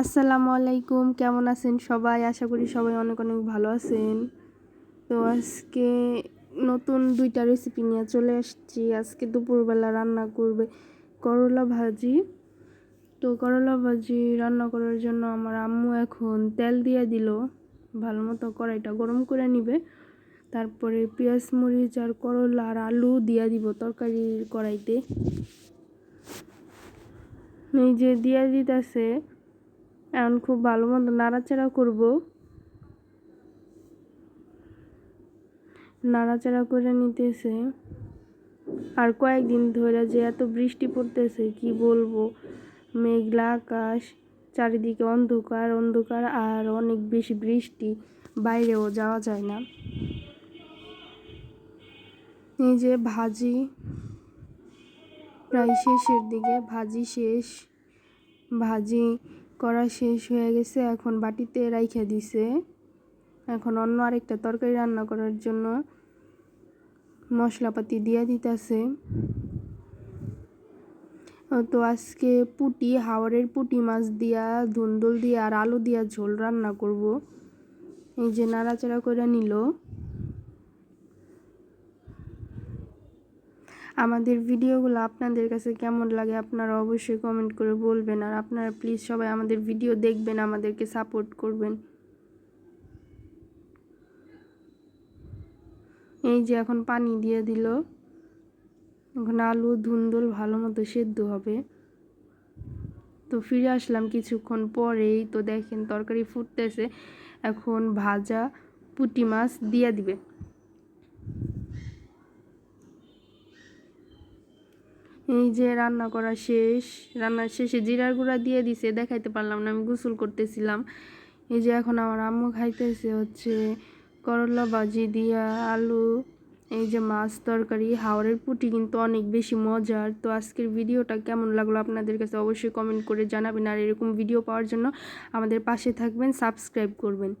আসসালামু আলাইকুম, কেমন আছেন সবাই? আশা করি সবাই অনেক অনেক ভালো আছেন। তো আজকে নতুন দুইটা রেসিপি নিয়ে চলে আসছি। আজকে দুপুরবেলা রান্না করবে করলা ভাজি। তো করলা ভাজি রান্না করার জন্য আমার আম্মু এখন তেল দিয়ে দিল। ভালো মতো কড়াইটা গরম করে নিবে। তারপরে পেঁয়াজ, মরিচ আর করলা আর আলু দিয়ে দিব তরকারির কড়াইতে। এই যে দিয়ে দিতেছে এখন খুব ভালো মতো নাড়াচাড়া করব। নাড়াচাড়া করে নিতেছে। আর কয়েকদিন ধরে যে এত বৃষ্টি পড়তেছে, কি বলব? মেঘলা আকাশ, চারিদিকে অন্ধকার অন্ধকার আর অনেক বেশি বৃষ্টি, বাইরেও যাওয়া যায় না। এই যে ভাজি প্রায় শেষের দিকে, ভাজি শেষ। ভাজি করা শেষ হয়ে গেছে, এখন বাটিতে রাইখে দিছে। এখন অন্য আরেকটা তরকারি রান্না করার জন্য মশলাপাতি দিয়ে দিতেছে। তো আজকে পুটি হাওড়ের পুটি মাছ দিয়া, ধুন্দুল দিয়া আর আলু দিয়া ঝোল রান্না করব। এই যে নাড়াচাড়া করে নিল। আমাদের ভিডিওগুলো আপনাদের কাছে কেমন লাগে আপনারা অবশ্যই কমেন্ট করে বলবেন। আর আপনারা প্লিজ সবাই আমাদের ভিডিও দেখবেন, আমাদেরকে সাপোর্ট করবেন। এই যে এখন পানি দিয়ে দিল। এখন আলু, ধুন্দল ভালো মতো সেদ্ধ হবে। তো ফিরে আসলাম কিছুক্ষণ পরেই। তো দেখেন তরকারি ফুটতেছে। এখন ভাজা পুটি মাছ দিয়ে দিবে। এই যে রান্না করা শেষ। রান্নার শেষে জিরার গুঁড়া দিয়ে দিছে, দেখাইতে পারলাম না, আমি গোসল করতেছিলাম। এই যে এখন আমার আম্মু খাইতেছে হচ্ছে করলা ভাজি দিয়া আলু, এই যে মাছ তরকারি, হাওড়ের পুটি কিন্তু অনেক বেশি মজার। তো আজকের ভিডিওটা কেমন লাগল আপনাদের কাছে অবশ্যই কমেন্ট করে জানাবেন। আর এরকম ভিডিও পাওয়ার জন্য আমাদের পাশে থাকবেন, সাবস্ক্রাইব করবেন।